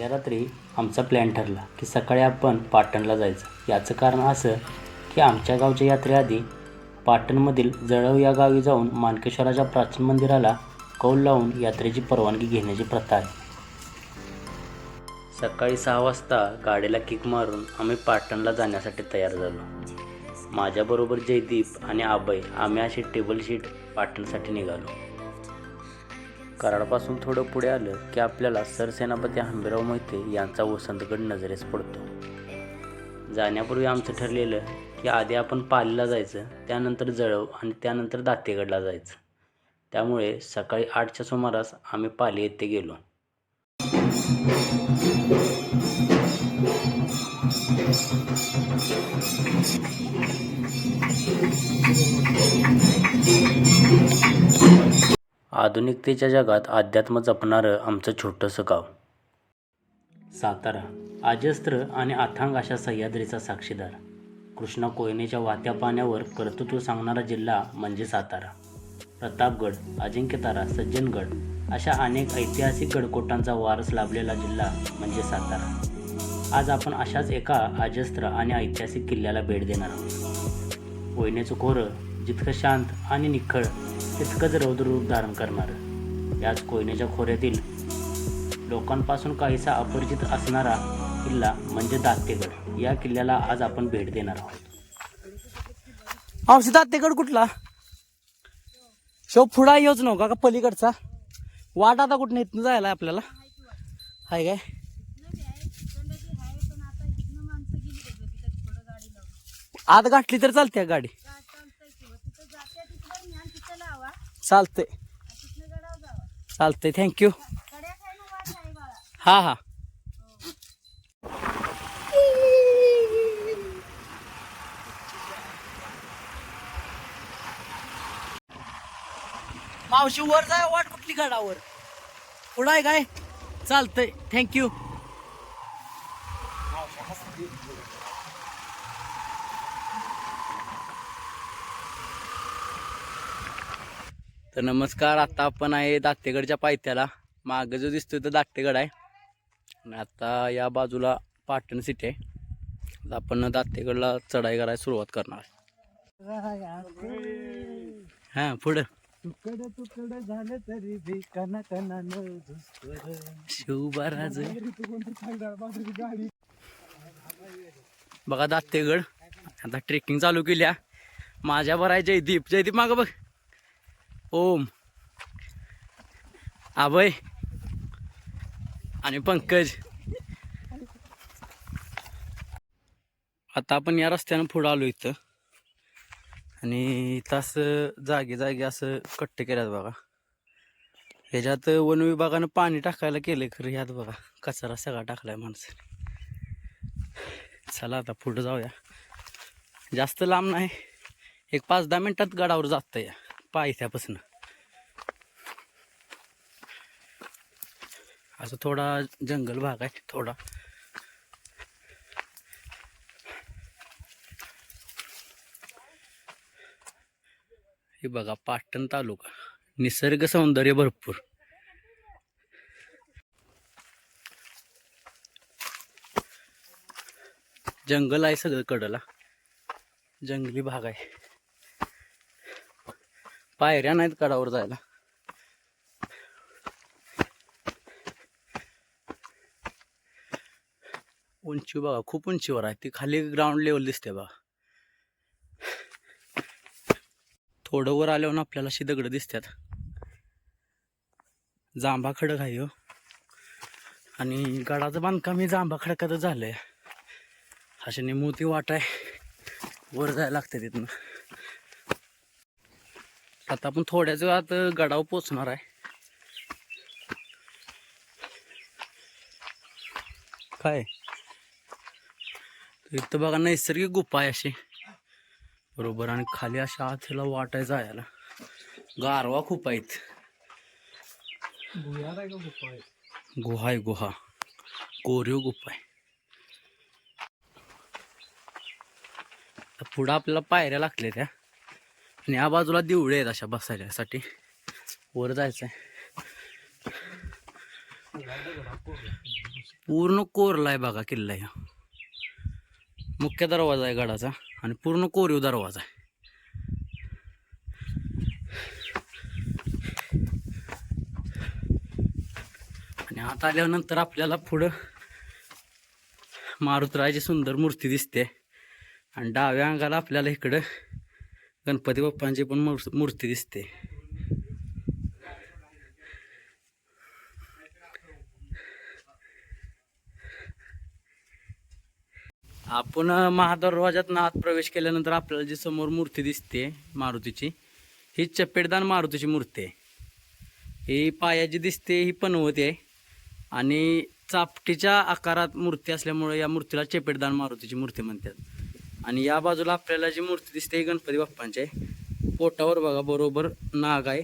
आदल्या रात्री आमचा प्लॅन ठरला की सकाळी आपण पाटणला जायचं. याचं कारण असं की आमच्या गावच्या यात्रेआधी पाटणमधील जळव या गावी जाऊन मानकेश्वराच्या प्राचीन मंदिराला कौल लावून यात्रेची परवानगी घेण्याची प्रथा आहे. सकाळी सहा वाजता गाडीला किक मारून आम्ही पाटणला जाण्यासाठी तयार झालो. माझ्याबरोबर जयदीप आणि आबय आम्ही अशी टेबल शीट पाटणसाठी निघालो. कराडपासून थोडं पुढे आलं की आपल्याला सरसेनापती हंबीराव मोहिते यांचा वसंतगड नजरेस पडतो. जाण्यापूर्वी आमचं ठरलेलं की आधी आपण पालीला जायचं त्यानंतर जळव आणि त्यानंतर दातेगडला जायचं. त्यामुळे सकाळी आठच्या सुमारास आम्ही पाली येथे गेलो. आधुनिकतेच्या जगात अध्यात्म जपणारं आमचं छोटंसं गाव. सातारा अजस्त्र आणि अथांग अशा सह्याद्रीचा साक्षीदार. कृष्णा कोयनेच्या वाहत्या पाण्यावर कर्तृत्व सांगणारा जिल्हा म्हणजे सातारा. प्रतापगड अजिंक्यतारा सज्जनगड अशा अनेक ऐतिहासिक गडकोटांचा वारस लाभलेला जिल्हा म्हणजे सातारा. आज आपण अशाच एका अजस्त्र आणि ऐतिहासिक किल्ल्याला भेट देणार आहोत. कोयनेचं खोरं जितकं शांत आणि निखळ तितकंच रौद्र रूप धारण करणारं. याच कोयनेच्या खोऱ्यातील लोकांपासून काहीसा अपरिचित असणारा किल्ला म्हणजे दातेगड. या किल्ल्याला आज आपण भेट देणार आहोत. औषध आत्तेकड कुठला? शो पुढा येऊच नव्हता का पलीकडचा? वाट आता कुठं इथनं जायला आपल्याला? हाय काय? आत गाठली तर चालते गाडी? चालते चालते थँक्यू हा हा. मावशी वर जाय वाट कुठली गडावर. पुढं आहे काय? चालतंय. थँक्यू तर नमस्कार आता आपण आहे दातेगडच्या पायथ्याला. मागं जो दिसतोय तो दातेगड आहे. आणि आता या बाजूला पाटण सिटी आहे. आता आपण दातेगडला चढाई करायला सुरुवात करणार. हां पुढं. तुकड तुकड झालं तरी बी कना कना शिवबाराज बघा दातेगड आता ट्रेकिंग चालू केल्या माझ्या बरं आहे जयदीप. जयदीप मागं बघ. ओम. आभय आणि पंकज. आता आपण या रस्त्यानं पुढं आलो इथं. आणि इथं असं जागे जागे असं कट्टे केल्यात बघा. ह्याच्यात वन विभागानं पाणी टाकायला केलं खरं ह्यात बघा. कचरा सगळा टाकलाय माणसाने. चला आता पुढं जाऊया. जास्त लांब नाही. एक पाच दहा मिनटात गडावर जात या पायथ्यापासून. असं थोडा जंगल भाग आहे थोडा. हे बघा पाटण तालुका. निसर्ग सौंदर्य भरपूर. जंगल आहे सगळं कडला. जंगली भाग आहे. पायऱ्या नाहीत कडावर जायला. उंची बघा खूप उंचीवर आहे. ती खाली ग्राउंड लेवल दिसते बघा. थोडं वर आल्यावर आपल्याला अशी दगडं दिसतात. जांभा खडक आहे हो. आणि गडाचं बांधकाम हे जांभा खडकाचं झालंय. अशी मोठी वाट आहे वर जायला लागते तिथनं. आता आपण थोड्याच वेळात गडावर पोचणार आहे. काय? इथं बघा नैसर्गिक गुफा आहे अशी. बरोबर आणि खाली अशा आथीला वाटाय जायला. गारवा खूप आहेत. गुहा आहे गुहा. कोरीव गुफा आहे. पुढं आपल्याला पायऱ्या लागल्या त्या. आणि या बाजूला देवळे आहेत अशा बसायसाठी. वर जायचं आहे पूर्ण कोरला आहे बघा किल्ला या मुख्य दरवाजा आहे गडाचा आणि पूर्ण कोरीव दरवाजा आहे. आणि आत आल्यानंतर आपल्याला पुढं मारुतरायाची सुंदर मूर्ती दिसते. आणि डाव्या अंगाला आपल्याला इकडं गणपती बाप्पांची पण मूर्ती दिसते. आपण महादरवाजात आत प्रवेश केल्यानंतर आपल्याला जी समोर मूर्ती दिसते मारुतीची ही चपेटदान मारुतीची मूर्ती आहे. ही पायाची दिसते ही पनवती आहे. आणि चापटीच्या आकारात मूर्ती असल्यामुळे या मूर्तीला चेपेटदान मारुतीची मूर्ती म्हणतात. आणि या बाजूला आपल्याला जी मूर्ती दिसते ही गणपती बाप्पांची आहे. पोटावर बघा बरोबर नाग आहे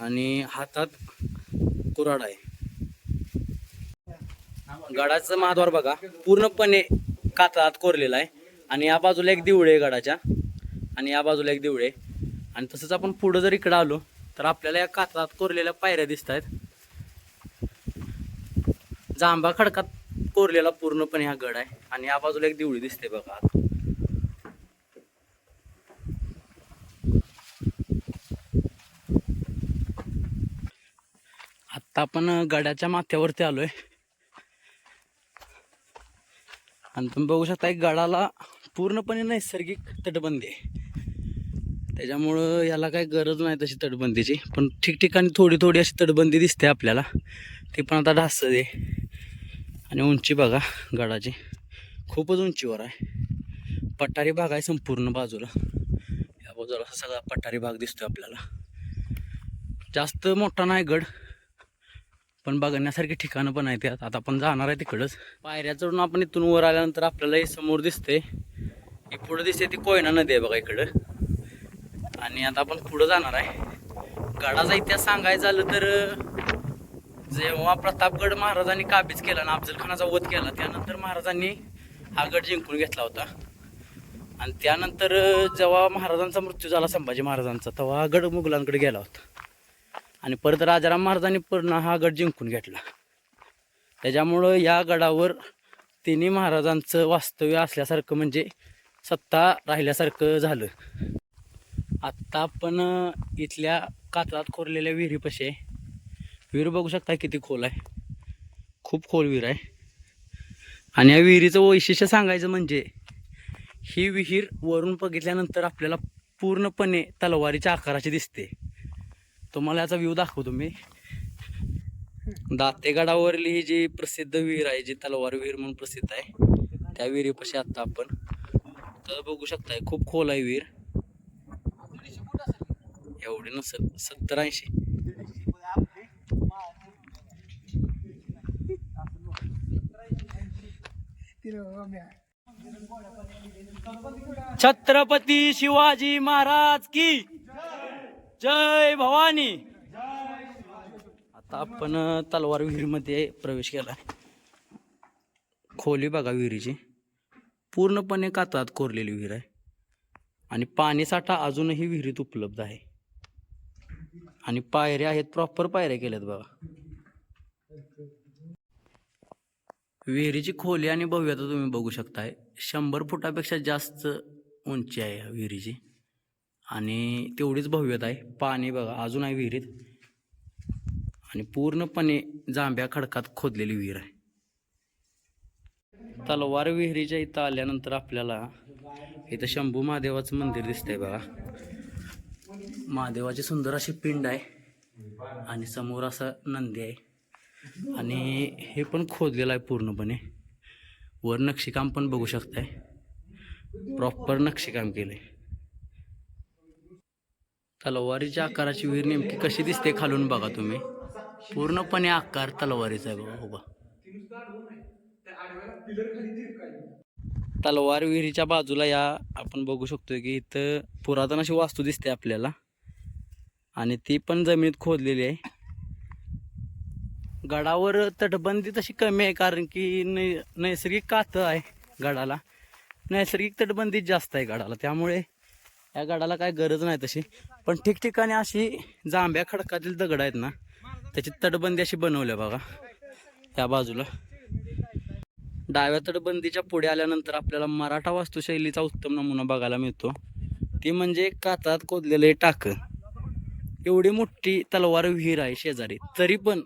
आणि हातात कुराड आहे. गडाचं महाद्वार बघा पूर्णपणे कातळात कोरलेला आहे. आणि या बाजूला एक दिवळे आहे गडाच्या. आणि या बाजूला एक दिवळे आहे. आणि तसंच आपण पुढं जर इकडं आलो तर आपल्याला या कातळात कोरलेल्या पायऱ्या दिसत आहेत. जांभा खडकात कोरलेला पूर्णपणे हा गड आहे. आणि या बाजूला एक दिवळी दिसते बघा. आता आपण गडाच्या माथ्यावरती आलोय. आणि तुम्ही बघू शकता गडाला पूर्णपणे नैसर्गिक तटबंदी आहे. त्याच्यामुळं याला काही गरज नाही तशी तटबंदीची. पण ठिकठिकाणी थोडी थोडी अशी तटबंदी दिसते आपल्याला. ती पण आता ढास आहे. आणि उंची बघा गडाची. खूपच उंचीवर आहे. पठारी भाग आहे संपूर्ण बाजूला. या बाजूला सगळा पठारी भाग दिसतोय आपल्याला. जास्त मोठा नाही गड. पण बघण्यासारखी ठिकाणं पण आहेत त्यात आता आपण जाणार आहे तिकडंच. पायऱ्या चढून आपण इथून वर आल्यानंतर आपल्याला हे समोर दिसते ही पुढं दिसते ती कोयना नदी आहे बघा इकडं. आणि आता आपण पुढं जाणार आहे. गडाचा इतिहास सांगायचं झालं तर जेव्हा प्रतापगड महाराजांनी काबीज केला ना अफजलखानाचा वध केला त्यानंतर महाराजांनी हा गड जिंकून घेतला होता. आणि त्यानंतर जेव्हा महाराजांचा मृत्यू झाला संभाजी महाराजांचा तेव्हा गड मुघलांकडे गेला होता. आणि परत राजाराम महाराजांनी पूर्ण हा गड जिंकून घेतला. त्याच्यामुळं या गडावर तिन्ही महाराजांचं वास्तव्य असल्यासारखं म्हणजे सत्ता राहिल्यासारखं झालं. आत्ता आपण इथल्या कातळात कोरलेल्या विहिरीपाशी आहे. विहीर बघू शकता किती खोल आहे. खूप खोल विहीर आहे. आणि या विहिरीचं वैशिष्ट्य सांगायचं म्हणजे ही विहीर वरून बघितल्यानंतर आपल्याला पूर्णपणे तलवारीच्या आकाराची दिसते. तुम्हाला याचा व्ह्यू दाखवतो मी. दातेगडावरली ही जी प्रसिद्ध विहीर आहे जी तलवार विहीर म्हणून प्रसिद्ध आहे त्या विहिरीपाशी आता आपण तर बघू शकताय खूप खोल आहे विहीर. एवढी नसेल सत्तर ऐंशी. छत्रपती शिवाजी महाराज की जय भवानी. आता आपण तलवार विहिरीमध्ये प्रवेश केला. खोली बघा विहिरीची. पूर्णपणे कातळात कोरलेली विहीर आहे. आणि पाणीसाठा अजूनही विहिरीत उपलब्ध आहे. आणि पायऱ्या आहेत प्रॉपर पायऱ्या केल्यात बघा. विहिरीची खोली आणि भव्यता तुम्ही बघू शकताय. शंभर फुटापेक्षा जास्त उंची आहे विहिरीची. आणि तेवढीच भव्यता आहे. पाणी बघा अजून आहे विहिरीत. आणि पूर्णपणे जांभ्या खडकात खोदलेली विहीर आहे. तलवार विहिरीच्या इथं आल्यानंतर आपल्याला इथं शंभू महादेवाचं मंदिर दिसतंय बघा. महादेवाची सुंदर अशी पिंड आहे आणि समोर असं नंदी आहे. आणि हे पण खोदलेलं आहे पूर्णपणे. वर नक्षीकाम पण बघू शकताय. प्रॉपर नक्षीकाम केलं आहे तलवारीच्या आकाराची विहीर नेमकी कशी दिसते खालून बघा तुम्ही. पूर्णपणे आकार तलवारीचा आहे बघा हो उभा तलवार विहिरीच्या बाजूला या आपण बघू शकतोय की इथं पुरातन अशी वास्तू दिसते आपल्याला. आणि ती पण जमिनीत खोदलेली आहे. गडावर तटबंदी तशी कमी आहे कारण की नै नैसर्गिक कातं आहे गडाला. नैसर्गिक तटबंदी जास्त आहे गडाला त्यामुळे या गडाला काय गरज नाही तशी. पण ठिकठिकाणी अशी जांभ्या खडकातील दगड आहेत ना त्याची तटबंदी अशी बनवली बघा त्या बाजूला. डाव्या तटबंदीच्या पुढे आल्यानंतर आपल्याला मराठा वास्तुशैलीचा उत्तम नमुना बघायला मिळतो. ती म्हणजे कातात खोदलेलं टाक. टाकं एवढी मोठी तलवार विहीर आहे शेजारी तरी पण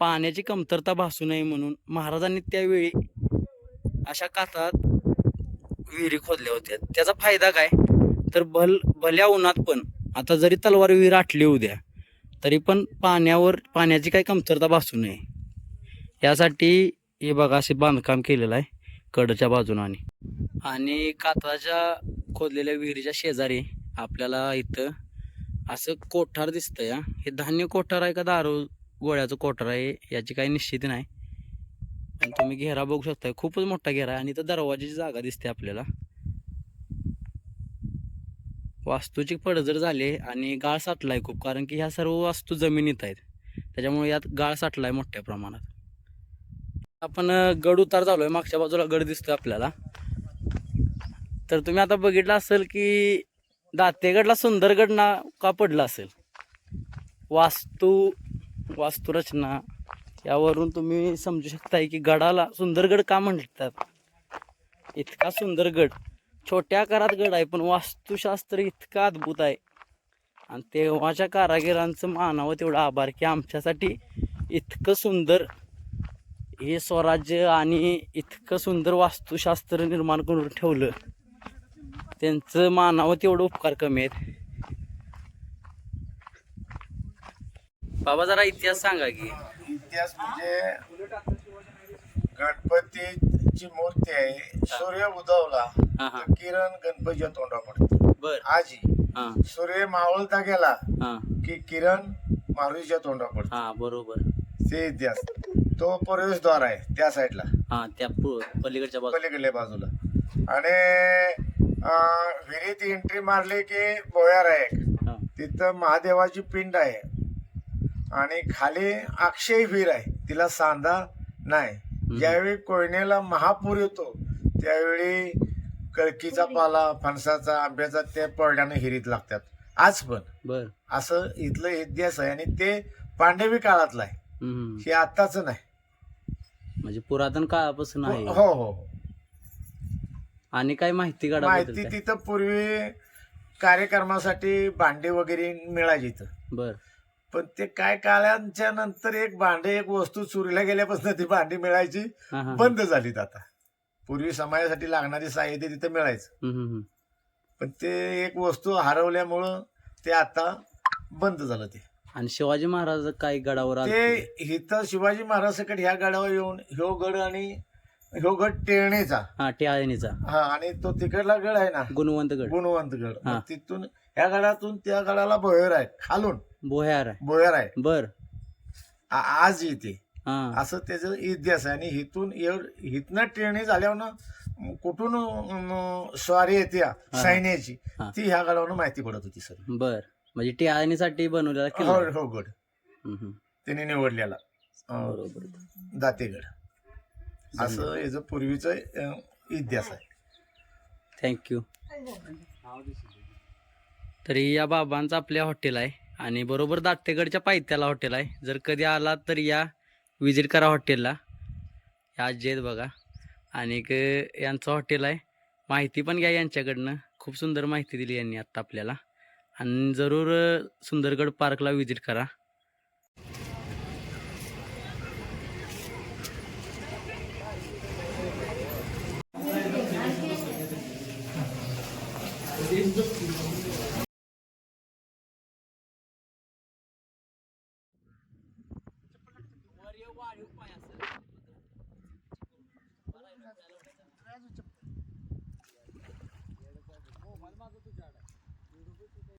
पाण्याची कमतरता भासू नये म्हणून महाराजांनी त्यावेळी अशा कातात विहिरी खोदल्या होत्या. त्याचा फायदा काय? तर भल भल्या उन्हात पण. आता जरी तलवार विहीर आटली उद्या तरी पण पाण्यावर पाण्याची काही कमतरता भासू नये. यासाठी हे बघा असे बांधकाम केलेलं आहे कडच्या बाजूनं आणि आणि कातळाच्या खोदलेल्या विहिरीच्या शेजारी आपल्याला इथं असं कोठार दिसतंय हा. हे धान्य कोठार आहे का दारू गोळ्याचं कोठार आहे याची काही निश्चिती नाही. आणि तुम्ही घेरा बघू शकता खूपच मोठा घेरा आहे आणि इथं दरवाजाची जागा दिसते आपल्याला. वास्तूची पडझड झाली आहे आणि गाळ साठला आहे खूप कारण की ह्या सर्व वास्तू जमिनीत आहेत. त्याच्यामुळे यात गाळ साठला आहे मोठ्या प्रमाणात. आपण गड उतार झालो आहे मागच्या बाजूला गड दिसतोय आपल्याला. तर तुम्ही आता बघितलं असेल की दातेगडला सुंदरगड ना का पडला असेल? वास्तू वास्तुरचना यावरून तुम्ही समजू शकताय की गडाला सुंदरगड का म्हणतात? इतका सुंदर गड छोट्या आकारात गड आहे पण वास्तुशास्त्र इतकं अद्भुत आहे. आणि तेव्हाच्या कारागिरांचं मानावं तेवढं आभार की आमच्यासाठी इतकं सुंदर हे स्वराज्य आणि इतकं सुंदर वास्तुशास्त्र निर्माण करून ठेवलं. त्यांचं मानावं तेवढं उपकार कमी आहेत. बाबा जरा इतिहास सांगा की. इतिहास म्हणजे गणपतीची मूर्ती आहे सूर्य उदवला हा हा. तर किरण गणपतीच्या तोंडा पडतो. बर. आजी हा. सूर्य मावळता गेला हा. की किरण मारुतीच्या तोंडा पडतो. हा बरोबर. ते इतिहास. तो प्रवेशद्वार आहे त्या साईडला. हा त्या पु- पलीकडच्या बाजू पलीकडल्या बाजूला. आणि अं, विहिरीत एंट्री मारली की बोयार आहे एक. तिथं महादेवाची पिंड आहे. आणि खाली अक्षय विहीर आहे. तिला सांदा नाही. ज्यावेळी कोयनेला महापूर येतो त्यावेळी कळकीचा पाला फणसाचा आंब्याचा ते पडल्यानं हिरीत लागतात. आज पण. बर. असं इथलं इतिहास आहे आणि ते पांडवी काळातलं आहे. हे आत्ताच नाही. म्हणजे पुरातन काळापासून आहे. हो हो हो. आणि काय माहिती माहिती काढा तिथं पूर्वी कार्यक्रमासाठी भांडी वगैरे मिळायची इथं. बर. पण ते काय काळांच्या नंतर एक भांडे एक वस्तू चोरीला गेल्यापासून ती भांडी मिळायची हा हा बंद झालीत आता. पूर्वी समाजासाठी लागणारी साहित्य तिथं मिळायचं. हम्म, हम्म, हम्म. पण ते एक वस्तू हरवल्यामुळं ते आता बंद झालं ते. आणि शिवाजी महाराज काही गडावर आले ते इथं शिवाजी महाराजांकडे ह्या गडावर येऊन ह्यो गड आणि ह्यो गड टेळणीचा. हा टिळणीचा. हा आणि तो तिकडला गड आहे ना? गुणवंत गड. गुणवंत गड. हा. मग तिथून ह्या गडातून त्या गडाला भोयर आहे खालून. बोह्यार आहे. भोयर आहे. बर. आ- आज येते. हा. असं त्याचं इतिहास आहे. आणि इथून एवढ इथनं ट्रेनी झाल्यावर कुठून अं, स्वारी येते सैन्याची हा. ती ह्या गडावरून माहिती पडत होती सर बर. म्हणजे टिळणीसाठी बनवलेला किल्ला. हो आहे. हो गड. हम्म, हम्म. त्याने निवडलेला. अं, बरोबर. दातेगड. असं याचं पूर्वीचं अं, इतिहास आहे. थँक्यू तरी या बाबांचं आपल्या हॉटेल आहे. आणि बरोबर दातेगडच्या पायथ्याला हॉटेल आहे. जर कधी आला तर या. विजिट करा हॉटेलला. या आजी आहेत बघा. आणि यांचं हॉटेल आहे. माहिती पण घ्या यांच्याकडनं. खूप सुंदर माहिती दिली यांनी आत्ता आपल्याला. आणि जरूर सुंदरगड पार्कला विजिट करा.